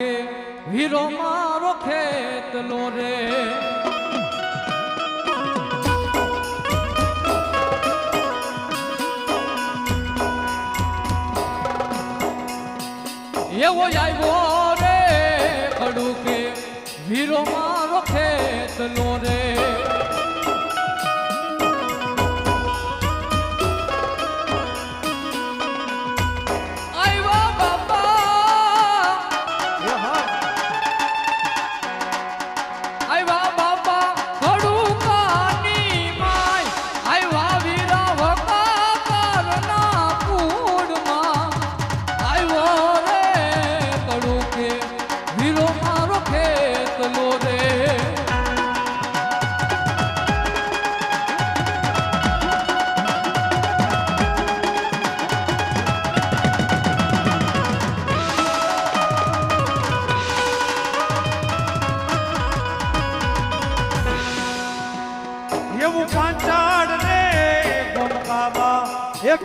વીરો મારો ખેતલો રે. એવો આવ્યો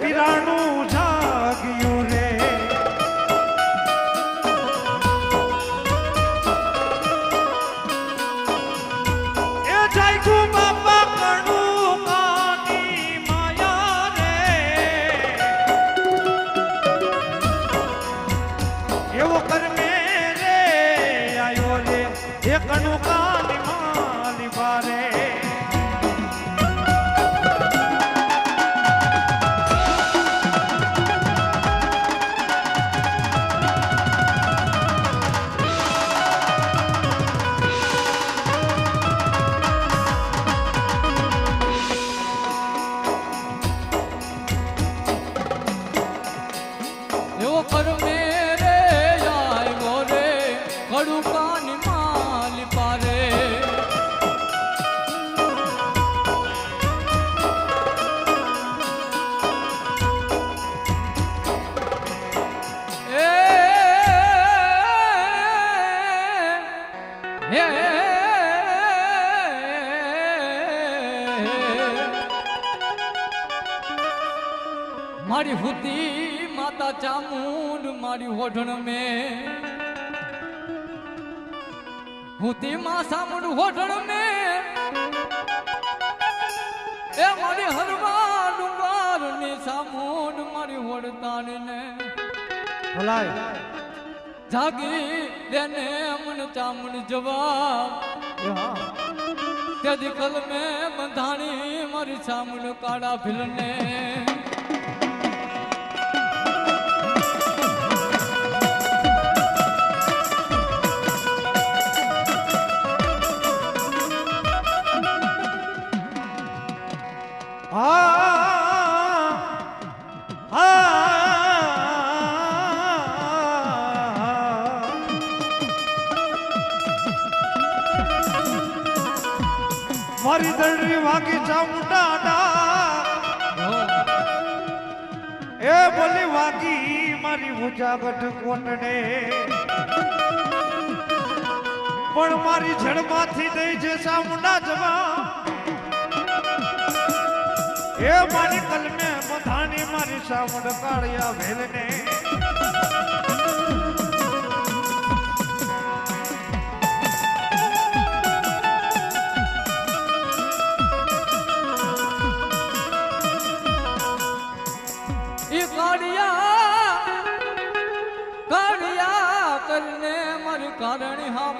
પીરાણું મારી હુતી માતા ચામુંડ મારી હોઠણ મે. હુતી માં સામુંડ હોઠણ મે. એ મારી હરવા ડુંગરની સામુંડ મારી હોડતાણ ને ભલાય. જાગી દેને અમન ચામુંડ હા. કલ મેં બંધાણી મારી સામુંડ કાળા ભીલને. મારી દંડરી વાગી ચામુંડા એ બોલી વાગી મારી ઉજાગઢ કોટડે પણ મારી જડમાંથી દઈ છે ચામુંડા જવા એ મારી કલમે બધાની મારી ચામુંડ કાળિયા ભેલને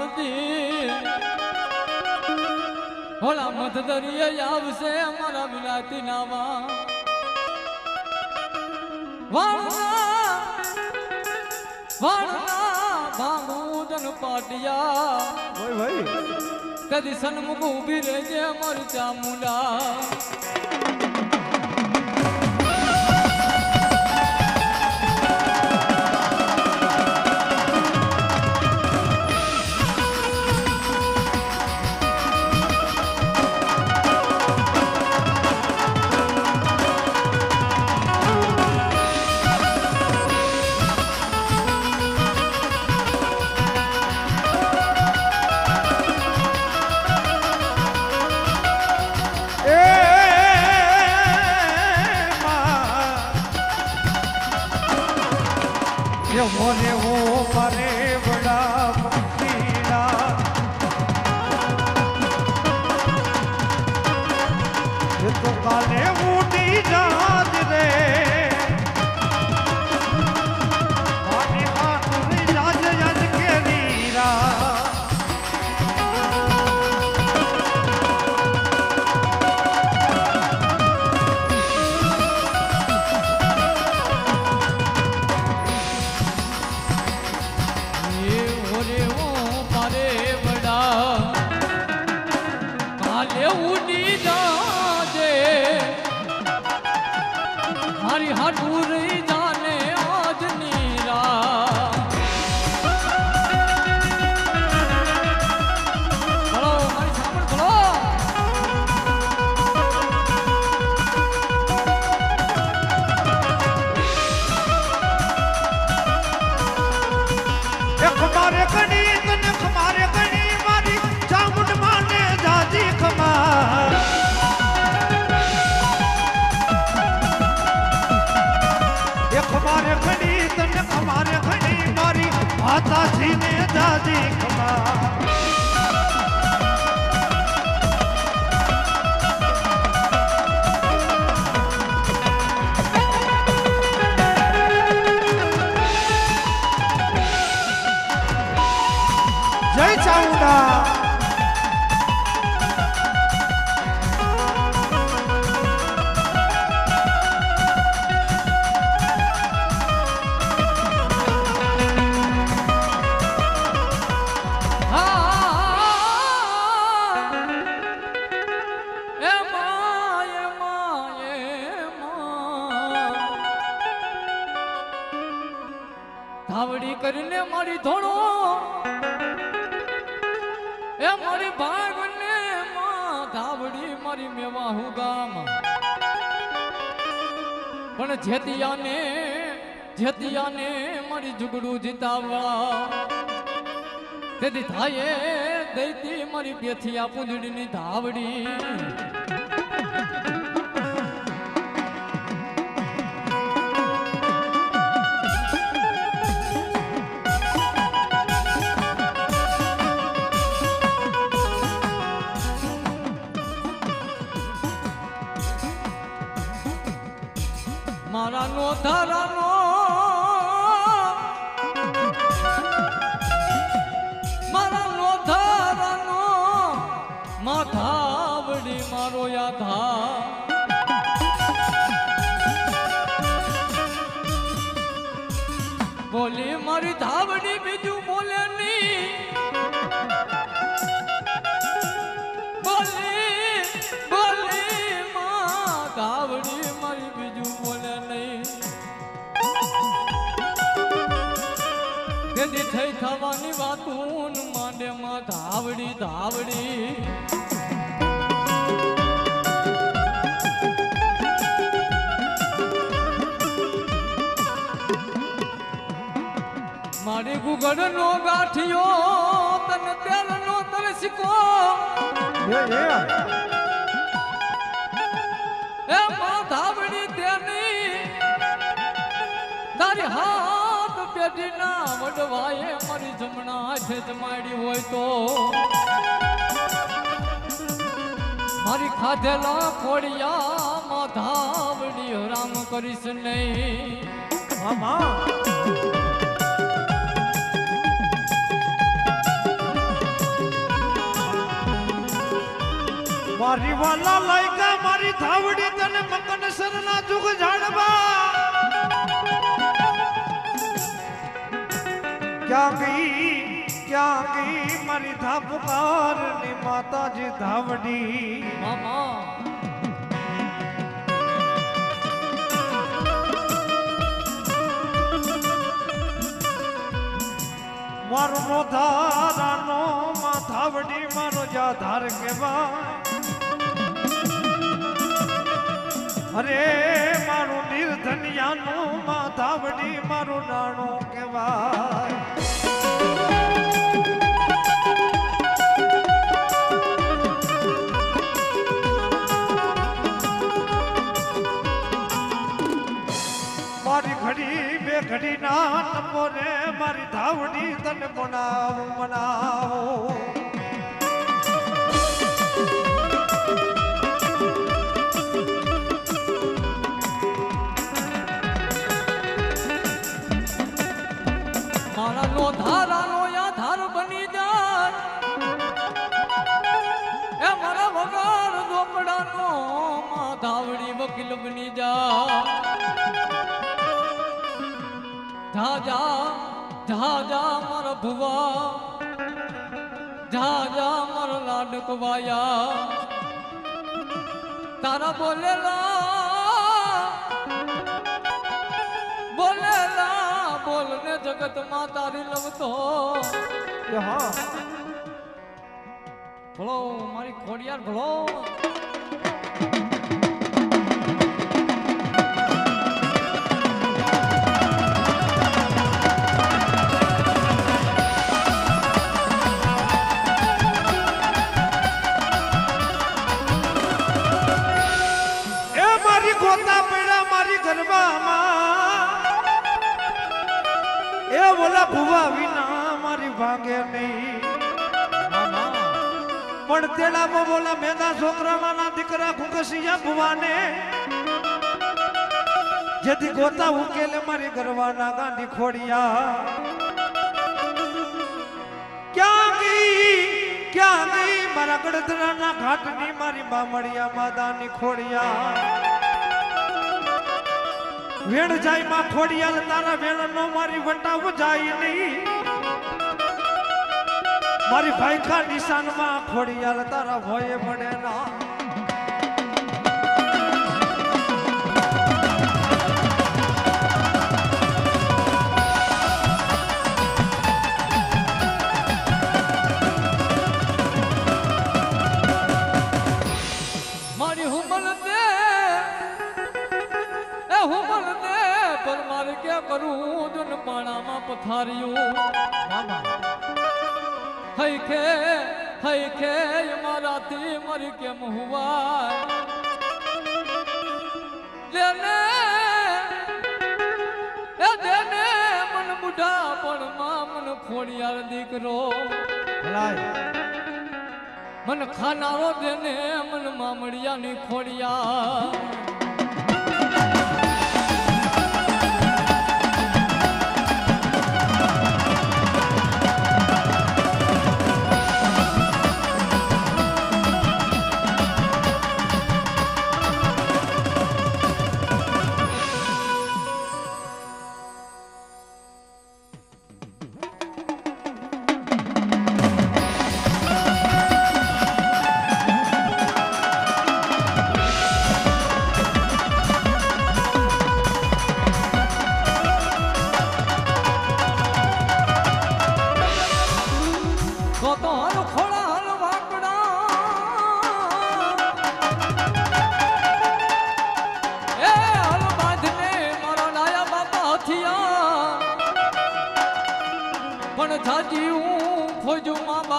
હામતી ભોળા મધ દરિયે આવશે અમારા વિલાતી નાવા વાણના વાણના ભાંગુદન પાટિયા. ભાઈ ભાઈ. કદી સન્મુખ ઊભી રહેજે અમારી ચામુંડા. જય ચામુંડા ધાવડી કરીને મારી ધોળો. એ મારી ભાગને માં ધાવડી મારી મેવાહુ ગામ. પણ જેતિયાને જેતિયાને મારી જુગડું જીતાવા તેથી થાય દૈતી મારી બેથી આ પૂંદડીની ધાવડી. માથાવડી મારો યાધા બોલે મારી ધાવડી બીજું બોલે નહીં. બોલે બોલે ધાવડી મારી બીજું બોલે નહીં. તેથી થઈ થવાની વાતું માંડે માં ધાવડી ધાવડી. મારી ગુગળ નો ગાંઠિયો તન તેલ નો તરસિકો એ માધાવણી તેની તારી હાથ પેઢીના વડવાએ મારી જમણા છે જમાડી હોય તો. મારી ખાધેલા ખોડિયા માધાવણી રામ કરીશ નહીં. મારી વાલા લાયકા મારી ધાવડી તને મકન સરના જુગ જાણવા. ક્યાં ગઈ ક્યાં ગઈ મારી ધાપકારની માતાજી ધાવડી? મામા. મારો નો ધારાનો માથાવડી મારો જાધાર કેવાય અરે, મારું નિર્ધનિયાનું માથાવડી મારું નાણું કહેવાય. મારી ઘડી, બે ઘડી ના નમો રે મારી ધાવડી તને બનાવ બનાવું નો ધારાનો આધાર બની જાય. એ મારા વગર ઝોપડાનો માં ધાવડી વકીલ બની જા જા જા જા મારા ભુવા જા જા મારા લાડકવાયા. તારા બોલેલા બોલને જગતમાં તારી લવતો હા. ભલો મારી ખોડિયાર ભલો. ગરબામાં બોલા ભુવા વિના મારી ભાગે નહીં. પણ તેડામાં બોલા મેદા છોકરાના દીકરા ઘુંઘસિયા ભુવાને. જેથી ગોતા ઉકેલે મારી ગરવાના ગાંધી ખોડિયા. ક્યાં ગઈ? ક્યાં ગઈ? મારા ગડધરાના ઘાટની મારી બામડિયા માદાની ખોડિયા. વેણ જાય માં ખોડિયાલ, તારા વેણ નો મારી વટાવ જાય નહીં. મારી ભાઈકા નિશાનમાં ખોડિયાલ તારા ભોય પડે ના. મારાથી મરી કેમ હુવાય દેને એ દેને મન બુઢા પણ માં મન ખોડિયાર દીકરો. મન ખાનારો દેને મન મામડિયાની ખોડિયા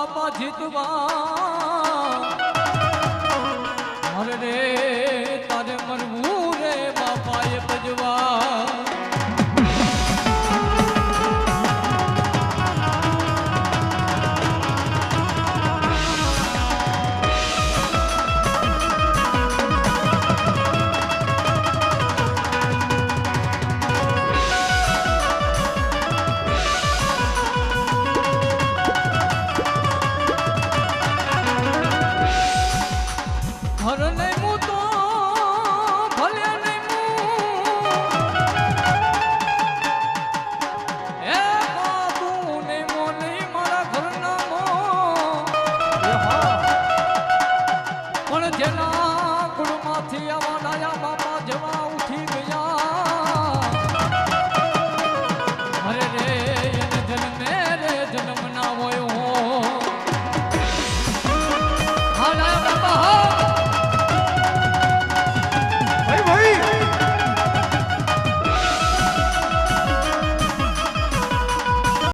બાપા જીતવા. અરે રે તારે મરવું રે બાપાએ બજવા ઘર